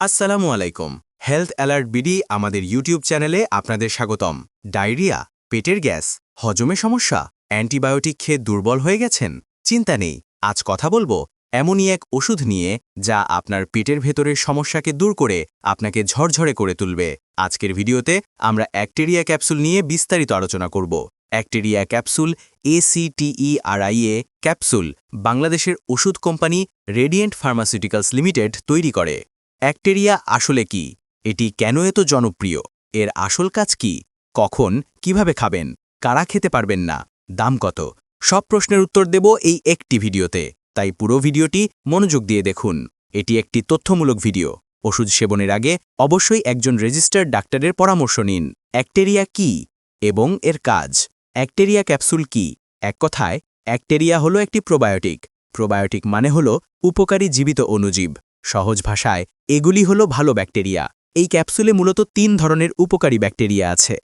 আসসালামু আলাইকুম। Health alert BD আমাদের ইউটিউব চ্যানেলে আপনাদের স্বাগতম। ডায়রিয়া পেটের গ্যাস, হজমে সমস্যা, অ্যান্টিবায়োটিক খেয়ে দুর্বল হয়ে গেছেন? চিন্তা নেই। আজ কথা বলব এমনই এক ওষুধ নিয়ে যা আপনার পেটের ভেতরের সমস্যাকে দূর করে আপনাকে ঝরঝরে করে তুলবে। আজকের ভিডিওতে আমরা অ্যাক্টেরিয়া ক্যাপসুল নিয়ে বিস্তারিত আলোচনা করব। অ্যাক্টেরিয়া ক্যাপসুল এসিটিইআরআইএ ক্যাপসুল বাংলাদেশের ওষুধ কোম্পানি রেডিয়েন্ট ফার্মাসিউটিক্যালস লিমিটেড তৈরি করে। অ্যাক্টেরিয়া আসলে কি? এটি কেন এত জনপ্রিয়? এর আসল কাজ কি? কখন? কীভাবে খাবেন? কারা খেতে পারবেন না? দাম কত? সব প্রশ্নের উত্তর দেব এই একটি ভিডিওতে। তাই পুরো ভিডিওটি মনোযোগ দিয়ে দেখুন। এটি একটি তথ্যমূলক ভিডিও। ওষুধ সেবনের আগে অবশ্যই একজন রেজিস্টার্ড ডাক্তারের পরামর্শ নিন। অ্যাক্টেরিয়া কি? এবং এর কাজ? অ্যাক্টেরিয়া ক্যাপসুল কি? এক কথায় অ্যাক্টেরিয়া হলো একটি প্রোবায়োটিক। প্রোবায়োটিক মানে হল উপকারী জীবিত অণুজীব। সহজ ভাষায়, এগুলি হল ভালো ব্যাকটেরিয়া। এই ক্যাপসুলে মূলত তিন ধরনের উপকারী ব্যাকটেরিয়া আছে।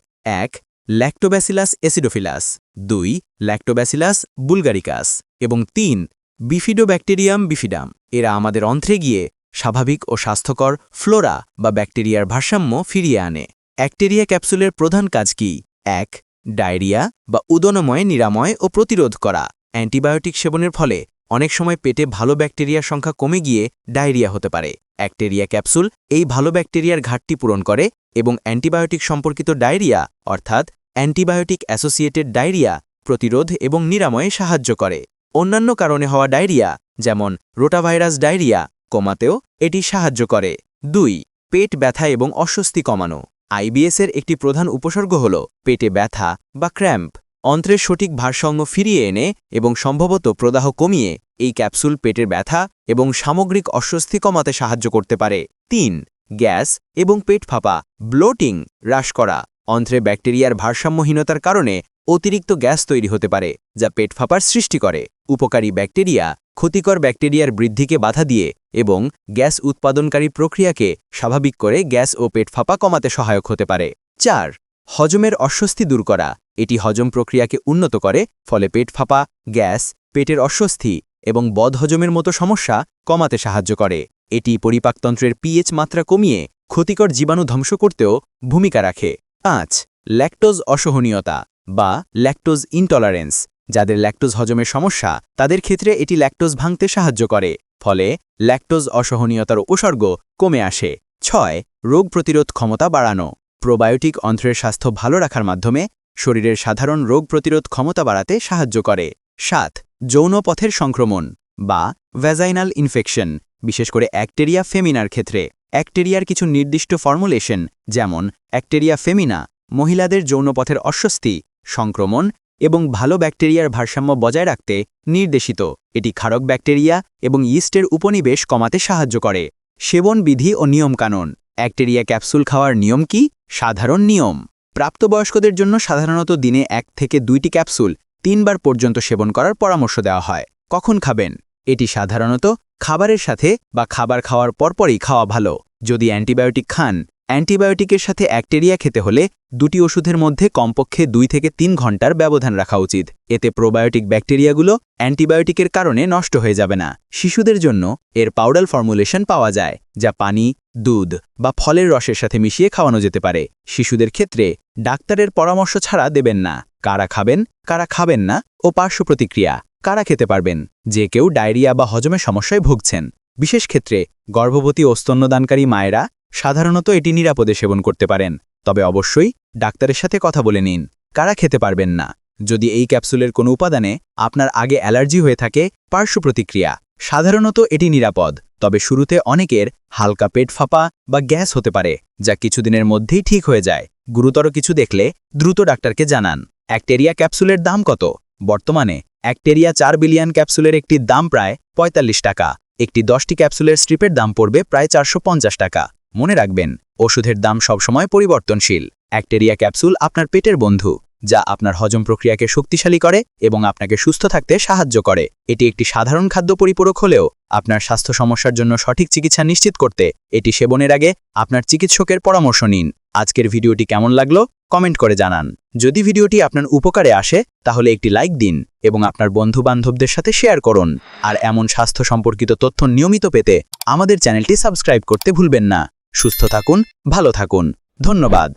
এক ল্যাক্টোব্যাসিলাস এসিডোফিলাস দুই ল্যাক্টোব্যাসিলাস বুলগারিকাস এবং তিন বিফিডোব্যাকটেরিয়াম বিফিডাম এরা আমাদের অন্ত্রে গিয়ে স্বাভাবিক ও স্বাস্থ্যকর ফ্লোরা বা ব্যাকটেরিয়ার ভারসাম্য ফিরিয়ে আনে। অ্যাক্টেরিয়া ক্যাপসুলের প্রধান কাজ কি? এক, ডায়রিয়া বা উদনময় নিরাময় ও প্রতিরোধ করা। অ্যান্টিবায়োটিক সেবনের ফলে অনেক সময় পেটে ভালো ব্যাকটেরিয়ার সংখ্যা কমে গিয়ে ডায়রিয়া হতে পারে। অ্যাক্টেরিয়া ক্যাপসুল এই ভালো ব্যাকটেরিয়ার ঘাটতি পূরণ করে এবং অ্যান্টিবায়োটিক সম্পর্কিত ডায়রিয়া, অর্থাৎ অ্যান্টিবায়োটিক অ্যাসোসিয়েটেড ডায়রিয়া, প্রতিরোধ এবং নিরাময়ে সাহায্য করে। অন্যান্য কারণে হওয়া ডায়রিয়া, যেমন রোটাভাইরাস ডায়রিয়া, কমাতেও এটি সাহায্য করে। দুই, পেট ব্যথা এবং অস্বস্তি কমানো। আইবিএসের একটি প্রধান উপসর্গ হল পেটে ব্যথা বা ক্র্যাম্প। অন্ত্রের সঠিক ভারসাম্য ফিরিয়ে এনে এবং সম্ভবত প্রদাহ কমিয়ে এই ক্যাপসুল পেটের ব্যথা এবং সামগ্রিক অস্বস্তি কমাতে সাহায্য করতে পারে। তিন, গ্যাস এবং পেট ফাঁপা, ব্লোটিং হ্রাস করা। অন্ত্রে ব্যাকটেরিয়ার ভারসাম্যহীনতার কারণে অতিরিক্ত গ্যাস তৈরি হতে পারে, যা পেট ফাঁপার সৃষ্টি করে। উপকারী ব্যাকটেরিয়া ক্ষতিকর ব্যাকটেরিয়ার বৃদ্ধিকে বাধা দিয়ে এবং গ্যাস উৎপাদনকারী প্রক্রিয়াকে স্বাভাবিক করে গ্যাস ও পেট ফাঁপা কমাতে সহায়ক হতে পারে। চার, হজমের অস্বস্তি দূর করা। এটি হজম প্রক্রিয়াকে উন্নত করে, ফলে পেট ফাঁপা, গ্যাস, পেটের অস্বস্তি এবং বদহজমের মতো সমস্যা কমাতে সাহায্য করে। এটি পরিপাকতন্ত্রের পিএইচ মাত্রা কমিয়ে ক্ষতিকর জীবাণু ধ্বংস করতেও ভূমিকা রাখে। পাঁচ, ল্যাকটোজ অসহনীয়তা বা ল্যাকটোজ ইনটলারেন্স। যাদের ল্যাকটোজ হজমের সমস্যা, তাদের ক্ষেত্রে এটি ল্যাকটোজ ভাঙতে সাহায্য করে, ফলে ল্যাকটোজ অসহনীয়তার উপসর্গ কমে আসে। ছয়, রোগ প্রতিরোধ ক্ষমতা বাড়ানো। প্রোবায়োটিক অন্ত্রের স্বাস্থ্য ভালো রাখার মাধ্যমে শরীরের সাধারণ রোগ প্রতিরোধ ক্ষমতা বাড়াতে সাহায্য করে। সাত, যৌন পথের সংক্রমণ বা ভ্যাজাইনাল ইনফেকশন বিশেষ করে অ্যাক্টেরিয়া ফেমিনার ক্ষেত্রে। অ্যাক্টেরিয়ার কিছু নির্দিষ্ট ফর্মুলেশন যেমন অ্যাক্টেরিয়া ফেমিনা মহিলাদের যৌনপথের অস্বস্তি, সংক্রমণ এবং ভালো ব্যাকটেরিয়ার ভারসাম্য বজায় রাখতে নির্দেশিত। এটি ক্ষারক ব্যাকটেরিয়া এবং ইস্টের উপনিবেশ কমাতে সাহায্য করে। সেবন বিধি ও নিয়মকানুন। অ্যাক্টেরিয়া ক্যাপসুল খাওয়ার নিয়ম কি? সাধারণ নিয়ম। প্রাপ্তবয়স্কদের জন্য সাধারণত দিনে এক থেকে দুইটি ক্যাপসুল তিনবার পর্যন্ত সেবন করার পরামর্শ দেওয়া হয়। কখন খাবেন? এটি সাধারণত খাবারের সাথে বা খাবার খাওয়ার পরপরই খাওয়া ভালো। যদি অ্যান্টিবায়োটিক খান, অ্যান্টিবায়োটিকের সাথে অ্যাক্টেরিয়া খেতে হলে দুটি ওষুধের মধ্যে কমপক্ষে দুই থেকে তিন ঘণ্টার ব্যবধান রাখা উচিত। এতে প্রোবায়োটিক ব্যাকটেরিয়াগুলো অ্যান্টিবায়োটিকের কারণে নষ্ট হয়ে যাবে না। শিশুদের জন্য এর পাউডার ফর্মুলেশন পাওয়া যায়, যা পানি দুধ বা ফলের রসের সাথে মিশিয়ে খাওয়ানো যেতে পারে। শিশুদের ক্ষেত্রে ডাক্তারের পরামর্শ ছাড়া দেবেন না। কারা খাবেন কারা খাবেন না ও পার্শ্ব প্রতিক্রিয়া কারা খেতে পারবেন? যে কেউ ডায়রিয়া বা হজমের সমস্যায় ভুগছেন। বিশেষ ক্ষেত্রে গর্ভবতী ও স্তন্যদানকারী মায়েরা সাধারণত এটি নিরাপদে সেবন করতে পারেন। তবে অবশ্যই ডাক্তারের সাথে কথা বলে নিন। কারা খেতে পারবেন না? যদি এই ক্যাপসুলের কোনো উপাদানে আপনার আগে অ্যালার্জি হয়ে থাকে, পার্শ্ব প্রতিক্রিয়া সাধারণত এটি নিরাপদ, তবে শুরুতে অনেকের হালকা পেট ফাঁপা বা গ্যাস হতে পারে, যা কিছুদিনের মধ্যেই ঠিক হয়ে যায়। গুরুতর কিছু দেখলে দ্রুত ডাক্তারকে জানান। অ্যাক্টেরিয়া ক্যাপসুলের দাম কত? বর্তমানে অ্যাক্টেরিয়া চার বিলিয়ন ক্যাপসুলের একটি দাম প্রায় ৪৫ টাকা, একটি দশটি ক্যাপসুলের স্ট্রিপের দাম পড়বে প্রায় চারশো পঞ্চাশ টাকা। মনে রাখবেন, ওষুধের দাম সবসময় পরিবর্তনশীল। অ্যাক্টেরিয়া ক্যাপসুল আপনার পেটের বন্ধু। যা আপনার হজম প্রক্রিয়াকে শক্তিশালী করে এবং আপনাকে সুস্থ থাকতে সাহায্য করে। এটি একটি সাধারণ খাদ্য পরিপূরক হলেও আপনার স্বাস্থ্য সমস্যার জন্য সঠিক চিকিৎসা নিশ্চিত করতে এটি সেবনের আগে আপনার চিকিৎসকের পরামর্শ নিন। আজকের ভিডিওটি কেমন লাগল কমেন্ট করে জানান। যদি ভিডিওটি আপনার উপকারে আসে, তাহলে একটি লাইক দিন এবং আপনার বন্ধু বান্ধবদের সাথে শেয়ার করুন। আর এমন স্বাস্থ্য সম্পর্কিত তথ্য নিয়মিত পেতে আমাদের চ্যানেলটি সাবস্ক্রাইব করতে ভুলবেন না। সুস্থ থাকুন, ভালো থাকুন। ধন্যবাদ।